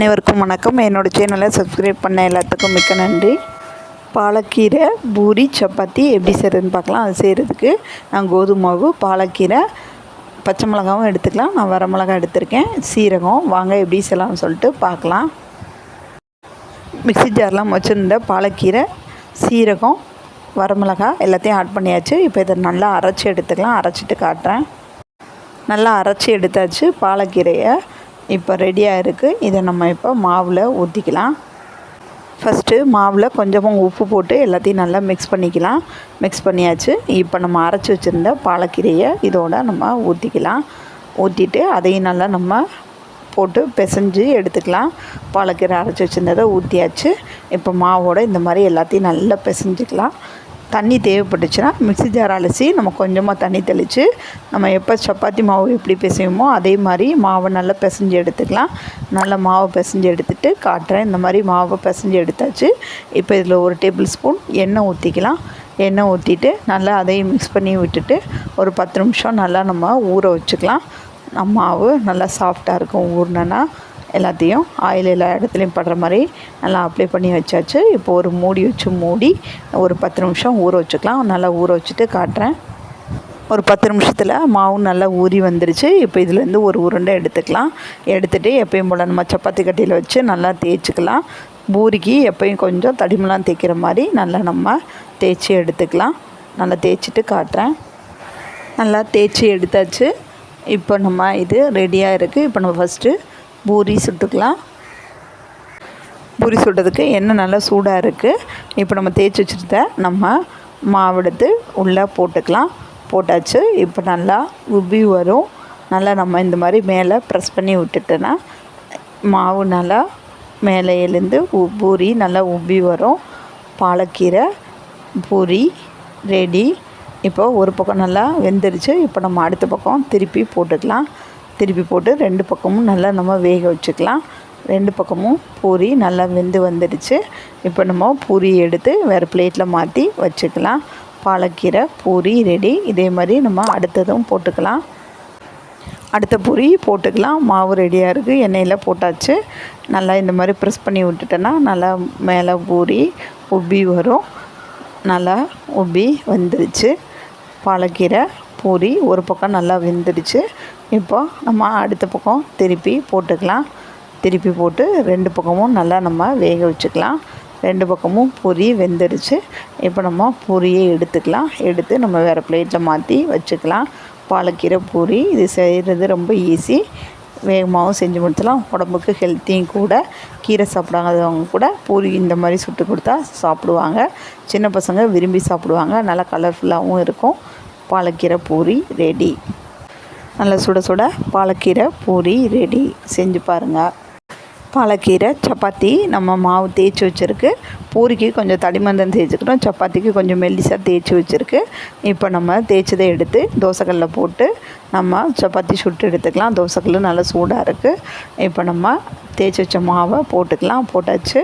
அனைவருக்கும் வணக்கம். என்னோடய சேனலை சப்ஸ்கிரைப் பண்ண எல்லாத்துக்கும் மிக்க நன்றி. பாலக்கீரை பூரி சப்பாத்தி எப்படி செய்கிறதுன்னு பார்க்கலாம். அது செய்கிறதுக்கு நான் கோதுமை மாவு பாலக்கீரை பச்சை மிளகாவும் எடுத்துக்கலாம். நான் வர மிளகா எடுத்திருக்கேன். சீரகம் வாங்க எப்படி செய்யலாம்னு சொல்லிட்டு பார்க்கலாம். மிக்ஸி ஜார்லாம் வச்சுருந்த பாலக்கீரை சீரகம் வரமிளகாய் எல்லாத்தையும் ஆட் பண்ணியாச்சு. இப்போ இதை நல்லா அரைச்சி எடுத்துக்கலாம். அரைச்சிட்டு காட்டுறேன். நல்லா அரைச்சி எடுத்தாச்சு பாலக்கீரையை. இப்போ ரெடியாக இருக்குது இதை நம்ம இப்போ மாவில் ஊற்றிக்கலாம் ஃபஸ்ட்டு மாவில் கொஞ்சமாக உப்பு போட்டு எல்லாத்தையும் நல்லா மிக்ஸ் பண்ணிக்கலாம். மிக்ஸ் பண்ணியாச்சு. இப்போ நம்ம அரைச்சி வச்சுருந்த பாலக்கீரையை இதோட நம்ம ஊற்றிக்கலாம் ஊற்றிட்டு அதையும் நல்லா நம்ம போட்டு பிசைஞ்சு எடுத்துக்கலாம். பாலக்கீரை அரைச்சி வச்சுருந்ததை ஊற்றியாச்சு இப்போ மாவோட இந்த மாதிரி எல்லாத்தையும் நல்லா பிசைஞ்சிக்கலாம். தண்ணி தேவைப்பட்டுச்சுன்னா மிக்ஸி ஜார் அலசி நம்ம கொஞ்சமாக தண்ணி தெளித்து நம்ம எப்போ சப்பாத்தி மாவு எப்படி பிசையுமோ அதே மாதிரி மாவை நல்லா பிசைஞ்சு எடுத்துக்கலாம். நல்லா மாவை பிசைஞ்சு எடுத்துகிட்டு காட்டுறேன். இந்த மாதிரி மாவை பிசைஞ்சு எடுத்தாச்சு. இப்போ இதில் ஒரு டேபிள் ஸ்பூன் எண்ணெய் ஊற்றிக்கலாம் எண்ணெய் ஊற்றிட்டு நல்லா அதையும் மிக்ஸ் பண்ணி விட்டுட்டு ஒரு பத்து நிமிஷம் நல்லா நம்ம ஊற வச்சுக்கலாம். நம்ம மாவு நல்லா சாஃப்டாக இருக்கும். ஊறினா எல்லாத்தையும் ஆயில் எல்லா இடத்துலையும் படுற மாதிரி நல்லா அப்ளை பண்ணி வச்சாச்சு. இப்போ ஒரு மூடி வச்சு மூடி ஒரு பத்து நிமிஷம் ஊற வச்சுக்கலாம். நல்லா ஊற வச்சுட்டு காட்டுறேன். ஒரு பத்து நிமிஷத்தில் மாவு நல்லா ஊறி வந்துருச்சு. இப்போ இதுலேருந்து ஒரு உருண்டை எடுத்துக்கலாம். எடுத்துகிட்டு எப்பயும் போல் நம்ம சப்பாத்தி கட்டியில் வச்சு நல்லா தேய்ச்சிக்கலாம். பூரிக்கு எப்பயும் கொஞ்சம் தடிமெலாம் தேய்க்கிற மாதிரி நல்லா நம்ம தேய்ச்சி எடுத்துக்கலாம். நல்லா தேய்ச்சிட்டு காட்டுறேன். நல்லா தேய்ச்சி எடுத்தாச்சு. இப்போ நம்ம இது ரெடியாக இருக்குது இப்போ நம்ம ஃபஸ்ட்டு பூரி சுட்டுக்கலாம். பூரி சுடுறதுக்கு எண்ணெய் நல்லா சூடாக இருக்குது இப்போ நம்ம தேய்ச்சி வச்சுருந்த நம்ம மாவெடுத்து உள்ளே போட்டுக்கலாம். போட்டாச்சு இப்போ நல்லா உப்பி வரும். நல்லா நம்ம இந்த மாதிரி மேலே ப்ரெஸ் பண்ணி விட்டுட்டோன்னா மாவு நல்லா மேலே எழுந்து உ- பூரி நல்லா உப்பி வரும். பாலக்கீரை பூரி ரெடி இப்போ ஒரு பக்கம் நல்லா வெந்துருச்சு. இப்போ நம்ம அடுத்த பக்கம் திருப்பி போட்டுக்கலாம். திருப்பி போட்டு ரெண்டு பக்கமும் நல்லா நம்ம வேக வச்சுக்கலாம். ரெண்டு பக்கமும் பூரி நல்லா வெந்து வந்துடுச்சு. இப்போ நம்ம பூரி எடுத்து வேறு பிளேட்டில் மாற்றி வச்சுக்கலாம். பாலக்கீரை பூரி ரெடி. இதே மாதிரி நம்ம அடுத்ததும் போட்டுக்கலாம். அடுத்த பூரி போட்டுக்கலாம். மாவு ரெடியாக இருக்குது எண்ணெயில் போட்டாச்சு. நல்லா இந்த மாதிரி ப்ரெஸ் பண்ணி விட்டுட்டோன்னா நல்லா மேலே பூரி உப்பி வரும். நல்லா உப்பி வந்துடுச்சு. பாலக்கீரை பூரி ஒரு பக்கம் நல்லா வெந்துடுச்சு. இப்போ நம்ம அடுத்த பக்கம் திருப்பி போட்டுக்கலாம். திருப்பி போட்டு ரெண்டு பக்கமும் நல்லா நம்ம வேக வச்சுக்கலாம். ரெண்டு பக்கமும் பூரி வெந்துடுச்சு. இப்போ நம்ம பொரியை எடுத்துக்கலாம். எடுத்து நம்ம வேறு பிளேட்டில் மாற்றி வச்சுக்கலாம். பாலக்கீரை பூரி இது செய்கிறது ரொம்ப ஈஸி வேகமாகவும் செஞ்சு முடிச்சலாம் உடம்புக்கு ஹெல்த்தியும் கூட. கீரை சாப்பிடாதவங்க கூட பூரி இந்த மாதிரி சுட்டு கொடுத்தா சாப்பிடுவாங்க. சின்ன பசங்க விரும்பி சாப்பிடுவாங்க. நல்லா கலர்ஃபுல்லாகவும் இருக்கும். பாலக்கீரை பூரி ரெடி நல்ல சுட சுட பாலக்கீரை பூரி ரெடி செஞ்சு பாருங்கள் பாலக்கீரை சப்பாத்தி நம்ம மாவு தேய்ச்சி வச்சுருக்கு. பூரிக்கு கொஞ்சம் தடிமந்தம் தேய்ச்சிக்கிட்டோம் சப்பாத்திக்கு கொஞ்சம் மெல்லிசாக தேய்ச்சி வச்சுருக்கு. இப்போ நம்ம தேய்ச்சதை எடுத்து தோசைக்கல்லில் போட்டு நம்ம சப்பாத்தி சுட்டு எடுத்துக்கலாம். தோசைக்கல் நல்லா சூடாக இருக்குது இப்போ நம்ம தேய்ச்சி வச்ச மாவை போட்டுக்கலாம். போட்டாச்சு.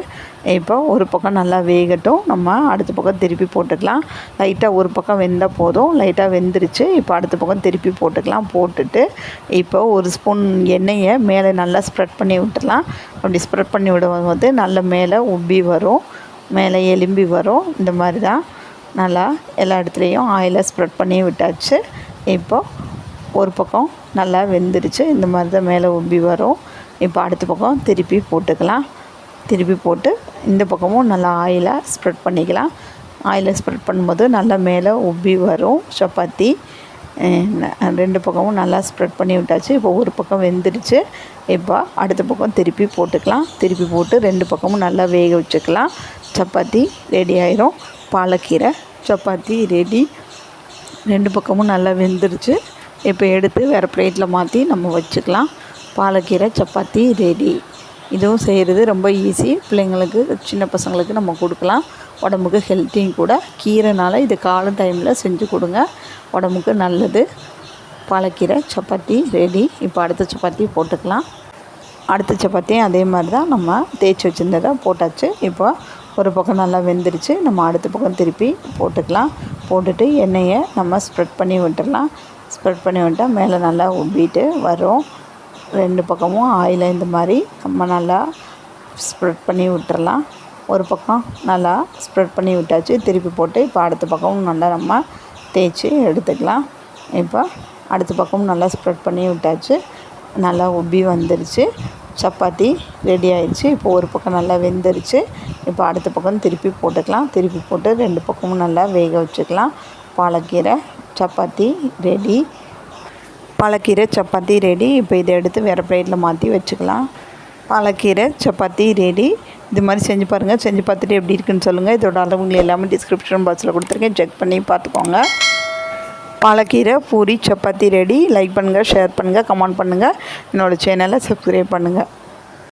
இப்போ ஒரு பக்கம் நல்லா வேகட்டும். நம்ம அடுத்த பக்கம் திருப்பி போட்டுக்கலாம். லைட்டாக ஒரு பக்கம் வெந்தால் போதும். லைட்டாக வெந்துருச்சு. இப்போ அடுத்த பக்கம் திருப்பி போட்டுக்கலாம். போட்டுட்டு இப்போ ஒரு ஸ்பூன் எண்ணெயை மேலே நல்லா ஸ்ப்ரெட் பண்ணி விட்டுலாம் அப்படி ஸ்ப்ரெட் பண்ணி விடும்போது நல்ல மேலே உப்பி வரும். மேலே எலும்பி வரும். இந்த மாதிரி தான் நல்லா எல்லா இடத்துலையும் ஆயிலை ஸ்ப்ரெட் பண்ணி விட்டாச்சு. இப்போ ஒரு பக்கம் நல்லா வெந்துருச்சு. இந்த மாதிரி தான் மேலே உப்பி வரும். இப்போ அடுத்த பக்கம் திருப்பி போட்டுக்கலாம். திருப்பி போட்டு இந்த பக்கமும் நல்லா ஆயிலை ஸ்ப்ரெட் பண்ணிக்கலாம். ஆயிலை ஸ்ப்ரெட் பண்ணும்போது நல்லா மேலே உப்பி வரும். சப்பாத்தி ரெண்டு பக்கமும் நல்லா ஸ்ப்ரெட் பண்ணி விட்டாச்சு. இப்போ ஒரு பக்கம் வெந்துடுச்சு இப்போ அடுத்த பக்கம் திருப்பி போட்டுக்கலாம். திருப்பி போட்டு ரெண்டு பக்கமும் நல்லா வேக வச்சுக்கலாம். சப்பாத்தி ரெடி ஆயிரும். பாலக்கீரை சப்பாத்தி ரெடி ரெண்டு பக்கமும் நல்லா வெந்துருச்சு. இப்போ எடுத்து வேறு பிளேட்டில் மாற்றி நம்ம வச்சுக்கலாம். பாலக்கீரை சப்பாத்தி ரெடி இதுவும் செய்கிறது ரொம்ப ஈஸி பிள்ளைங்களுக்கு சின்ன பசங்களுக்கு நம்ம கொடுக்கலாம். உடம்புக்கு ஹெல்த்தியும் கூட. கீரைனால இது காலை டைமில் செஞ்சு கொடுங்க. உடம்புக்கு நல்லது. பாலக்கீரை சப்பாத்தி ரெடி இப்போ அடுத்த சப்பாத்தி போட்டுக்கலாம். அடுத்த சப்பாத்தியும் அதே மாதிரி தான் நம்ம தேய்ச்சி வச்சுருந்ததை போட்டாச்சு. இப்போ ஒரு பக்கம் நல்லா வெந்துருச்சு நம்ம அடுத்த பக்கம் திருப்பி போட்டுக்கலாம். போட்டுட்டு எண்ணெயை நம்ம ஸ்ப்ரெட் பண்ணி விட்டுடலாம் ஸ்ப்ரெட் பண்ணி விட்டால் மேலே நல்லா உப்பிட்டு வரும். ரெண்டு பக்கமும் ஆயிலை இந்த மாதிரி நம்ம நல்லா ஸ்ப்ரெட் பண்ணி விட்டுறலாம். ஒரு பக்கம் நல்லா ஸ்ப்ரெட் பண்ணி விட்டாச்சு திருப்பி போட்டு இப்போ அடுத்த பக்கமும் நல்லா நம்ம தேய்ச்சி எடுத்துக்கலாம். இப்போ அடுத்த பக்கமும் நல்லா ஸ்ப்ரெட் பண்ணி விட்டாச்சு நல்லா உப்பி வந்துருச்சு. சப்பாத்தி ரெடி ஆயிடுச்சு. இப்போ ஒரு பக்கம் நல்லா வெந்துருச்சு. இப்போ அடுத்த பக்கம் திருப்பி போட்டுக்கலாம். திருப்பி போட்டு ரெண்டு பக்கமும் நல்லா வேக வச்சுக்கலாம். பாலக்கீரை சப்பாத்தி ரெடி. பாலக்கீரை சப்பாத்தி ரெடி. இப்போ இதை எடுத்து வேறு பிளேட்டில் மாற்றி வச்சுக்கலாம். பாலக்கீரை சப்பாத்தி ரெடி. இது மாதிரி செஞ்சு பாருங்கள் செஞ்சு பார்த்துட்டு எப்படி இருக்குன்னு சொல்லுங்கள் இதோட அளவுங்களை எல்லாமே டிஸ்கிரிப்ஷன் பாக்ஸில் கொடுத்துருக்கேன். செக் பண்ணி பார்த்துக்கோங்க. பாலக்கீரை பூரி சப்பாத்தி ரெடி லைக் பண்ணுங்கள் ஷேர் பண்ணுங்கள் கமெண்ட் பண்ணுங்கள் என்னோடய சேனலை சப்ஸ்கிரைப் பண்ணுங்கள்